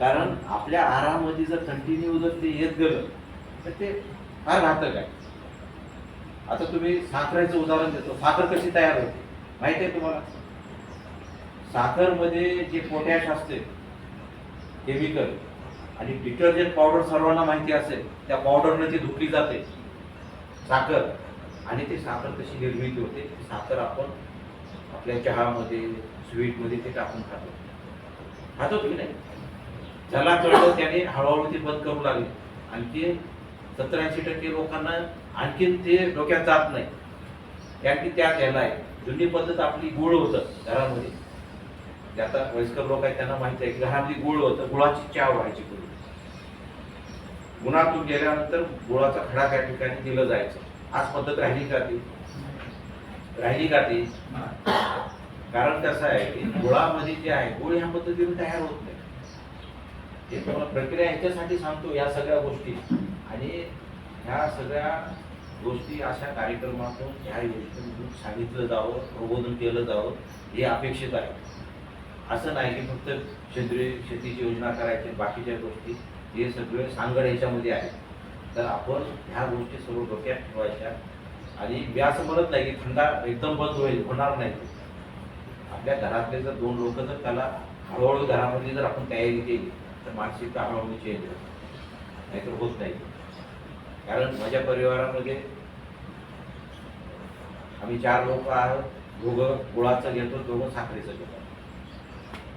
कारण आपल्या आरामध्ये जर कंटिन्यू जर ते येत गेलं तर ते फार घातक आहे. आता तुम्ही साखरेचं उदाहरण देतो. साखर कशी तयार होते? माहिती आहे तुम्हाला? साखरमध्ये जे पोटॅश असते केमिकल आणि डिटर्जंट पावडर सर्वांना माहिती असेल त्या पावडरने ती धुतली जाते साखर. आणि ती साखर कशी निर्मिती होते? साखर आपण आपल्या चहामध्ये स्वीटमध्ये ते टाकून खातो. खातो की नाही? ज्याला कळलं त्याने हळूहळू ते बंद करू लागले. आणखी सत्तर ऐंशी टक्के लोकांना आणखीन ते डोक्यात जात नाही. कारण की त्या त्याला आहे. जुनी पद्धत आपली गुळ होतं घरामध्ये. आता वयस्कर लोक आहेत त्यांना माहिती आहे की घरामध्ये गुळ होतं गुळाची चहा व्हायची पूर्वी. गुणातून गेल्यानंतर गुळाचा खडा त्या ठिकाणी दिलं जायचं. आज पद्धत राहिली का ती? राहिली का ती? कारण कसं आहे की गुळामध्ये जे आहे गुळ ह्या पद्धतीने तयार होत नाही. हे तुम्हाला प्रक्रिया ह्याच्यासाठी सांगतो या सगळ्या गोष्टी. आणि ह्या सगळ्या गोष्टी अशा कार्यक्रमातून ह्या योजनेमधून सांगितलं जावं प्रबोधन केलं जावं हे अपेक्षित आहे. असं नाही की फक्त सेंद्रिय शेतीची योजना करायची बाकीच्या गोष्टी हे सगळे सांगड ह्याच्यामध्ये आहे. तर आपण ह्या गोष्टी सर्व डोक्यात ठेवायच्या. आणि मी असं म्हणत नाही की थंडा एकदम बंद होईल होणार नाही. आपल्या घरातले जर दोन लोक जर त्याला हळूहळू घरामध्ये जर आपण तयारी केली तर मानसिकता हळूहळू चेंज होतं नाहीतर होत नाही. कारण माझ्या परिवारामध्ये आम्ही चार लोक आहोत. दोघं गुळाचं घेतो दोघं साखरेचं घेतो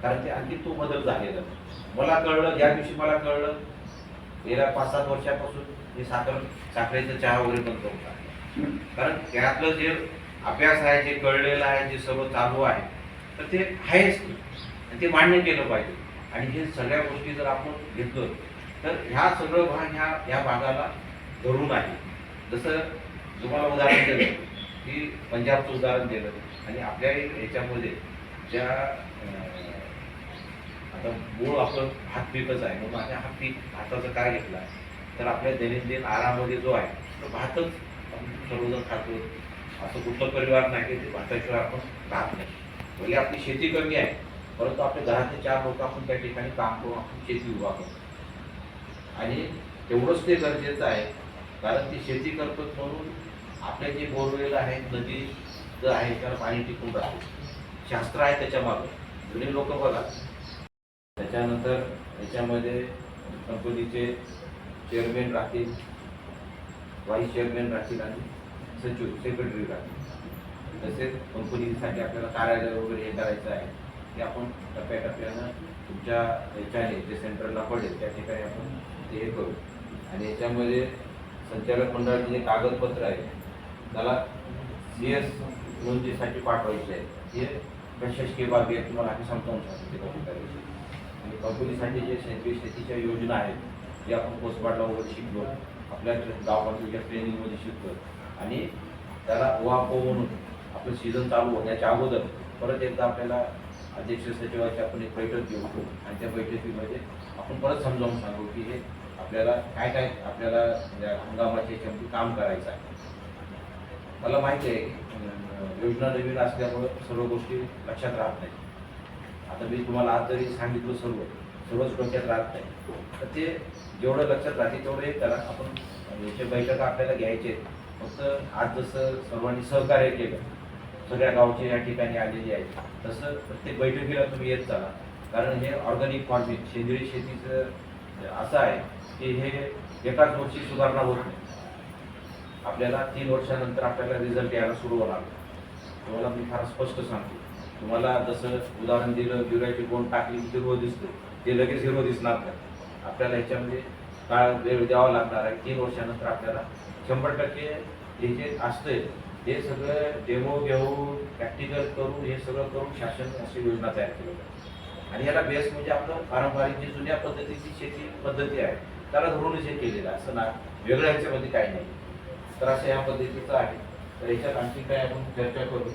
कारण ते आणखी तो बदल झालेला मला कळलं ज्या दिवशी मला कळलं गेल्या पाच सात वर्षापासून मी साखर साखरेचं चहा वगैरे बंद करून कारण त्यातलं जे अभ्यास आहे जे कळलेलं आहे जे सर्व चालू आहे तर ते आहेच आणि ते मान्य केलं पाहिजे. आणि हे सगळ्या गोष्टी जर आपण घेतलं तर ह्या सगळं भान ह्या या भागाला धरून आहे. जसं तुम्हाला उदाहरण दिलं की पंजाबचं उदाहरण दिलं आणि आपल्या याच्यामध्ये ज्या आता मूळ आपलं हात पीकच आहे म्हणून आता हा पीक भाताचं काय घेतला आहे? तर आपल्या दैनंदिन आरामध्ये जो आहे तो भातच आपण सर्वजण खातो. असं कुठलं परिवार नाही की ते भाताशिवाय आपण राहत नाही. भले आपली शेती कमी आहे. परंतु आपल्या घरातले चार लोक आपण त्या ठिकाणी काम करून आपण शेती उभा करतो. आणि तेवढंच ते गरजेचं आहे कारण ती शेती करतो म्हणून आपले जे बोरवेल आहेत नदी जर आहे त्याला पाणी टिकून राहतो. शास्त्र आहे त्याच्यामागे. जुने लोक बघा. त्याच्यानंतर याच्यामध्ये कंपनीचे चेअरमॅन राहतील व्हाईस चेअरमॅन राहतील आणि सचिव सेक्रेटरी राहतील. तसेच कंपनीसाठी आपल्याला कार्यालय वगैरे हे करायचं आहे. ते आपण टप्प्याटप्प्यानं तुमच्या याच्याने जे सेंटरला पडेल त्या ठिकाणी आपण ते हे करू. आणि याच्यामध्ये संचालक मंडळाचे जे कागदपत्र आहे त्याला सी एस नोंदीसाठी पाठवायचे आहे. हे प्रशासकीय बाबी आहेत तुम्हाला आम्ही समजावून सांगतो ते करायची आणि कंपनीसाठी जे सेंद्रिय शेतीच्या योजना आहेत जे आपण पोस्टमार्टला वगैरे शिकलो आपल्या गाव ट्रेनिंगमध्ये शिकलो आणि त्याला वापो म्हणून आपलं सीझन चालू होण्याच्या अगोदर परत एकदा आपल्याला अध्यक्ष सचिवाची आपण एक बैठक घेऊ आणि त्या बैठकीमध्ये आपण परत समजावून सांगू की हे आपल्याला काय काय आपल्याला या हंगामाच्या याच्यामध्ये काम करायचं आहे. मला माहिती आहे योजना नवीन असल्यामुळं सर्व गोष्टी लक्षात राहत नाही आता मी तुम्हाला आज जरी सांगितलं सर्व सर्वच डोक्यात राहत नाही. तर ते जेवढं लक्षात राहते तेवढं हे करा. आपण जे बैठका आपल्याला घ्यायचे आहेत. फक्त आज जसं सर्वांनी सहकार्य केलं सगळ्या गावचे या ठिकाणी आलेले आहेत. तसं प्रत्येक बैठकीला तुम्ही येत चाला कारण हे ऑर्गॅनिक फार्मिंग सेंद्रिय शेतीचं असं आहे की हे एकाच वर्षी सुधारणा होत नाही. आपल्याला तीन वर्षानंतर आपल्याला रिझल्ट यायला सुरू होणार. तुम्हाला मी फार स्पष्ट सांगतो. तुम्हाला जसं उदाहरण दिलं युरियाची कोण टाकली की हिरवं ते लगेच हिरवं दिसणार नाही. आपल्याला ह्याच्यामध्ये काळ वेळ द्यावा लागणार आहे. तीन वर्षानंतर आपल्याला शंभर टक्के हे जे असतंय हे सगळं डेमो घेऊन प्रॅक्टिकल करून हे सगळं करून शासन अशी योजना तयार केली जाते आणि याला बेस म्हणजे आपलं पारंपरिक जी जुन्या पद्धतीची शेती पद्धती आहे त्याला धरूनच हे केलेलं असं ना वेगळ्या ह्याच्यामध्ये काही नाही. तर असं या पद्धतीचं आहे. तर याच्यात आणखी काय आपण चर्चा करू?